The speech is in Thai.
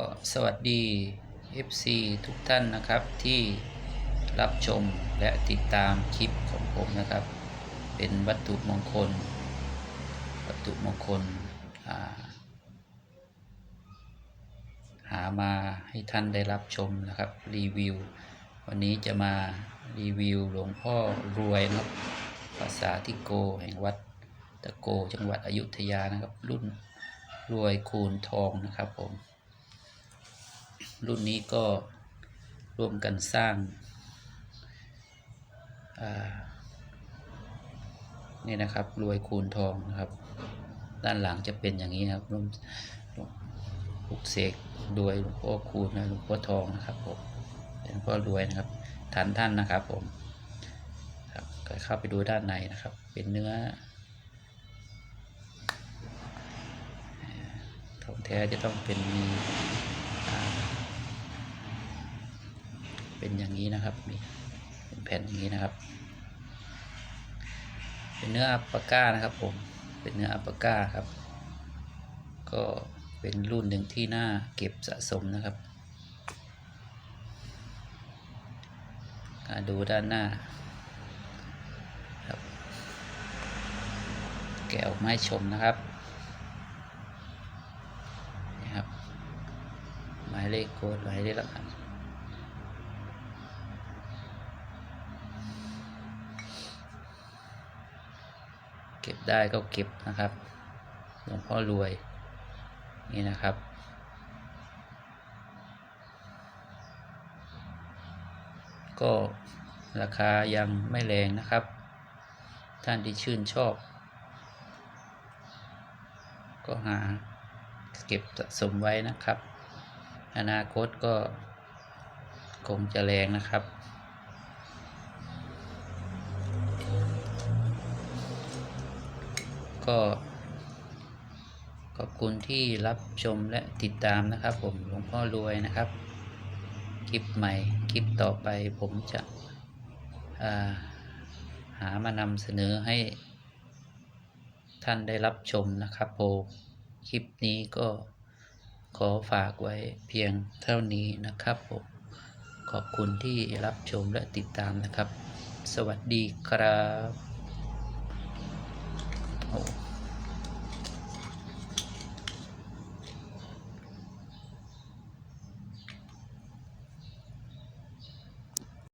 ็สวัสดี FC ทุกท่านนะครับที่รับชมและติดตามคลิปของผมนะครับ เป็นวัตถุมงคล วัตถุมงคลาหามาให้ท่านได้รับชมนะครับ รีวิว วันนี้จะมารีวิวหลวงพ่อรวยนะครับภาษาทิโกแห่งวัดตะโกจังหวัดอยุธยานะครับ รุ่นรวยคูณทองนะครับผม รุ่นนี้ก็ร่วมกันสร้างานี่นะครับรวยคูณทองนะครับ ด้านหลังจะเป็นอย่างนี้นะครับร่วมปลุกเสกรวยหลวงพ่อคูณนะหลวงพ่อทองนะครับผมเป็นหลวงพ่อรวยนะครับทันท่านนะครับผมครับก็เข้าไปดูด้านในนะครับ เป็นเนื้อทองแท้จะต้องเป็นมีอ่า เป็นอย่างนี้นะครับมีเป็นแผ่นอย่างนี้นะครับ เป็นเนื้ออัปปาก้านะครับผมเป็นเนื้ออัปปาก้าครับ ก็เป็นรุ่นหนึ่งที่น่าเก็บสะสมนะครับอ่าดูด้านหน้าครับแกะออกมาให้ชมนะครับนี่ครับ หมายเลขโค้ดหมายเลขรหัส เก็บได้ก็เก็บนะครับหลวงพ่อรวย นี่นะครับ ก็ราคายังไม่แรงนะครับ ท่านที่ชื่นชอบ ก็หาเก็บสะสมไว้นะครับ อนาคตก็คงจะแรงนะครับ ก็ขอบคุณที่รับชมและติดตามนะครับ ผมหลวงพ่อรวยนะครับ คลิปใหม่คลิปต่อไปผมจะาหามานำเสนอให้ท่านได้รับชมนะครับผมคลิปนี้ก็ขอฝากไว้เพียงเท่านี้นะครับผมขอบคุณที่รับชมและติดตามนะครับ สวัสดีครับ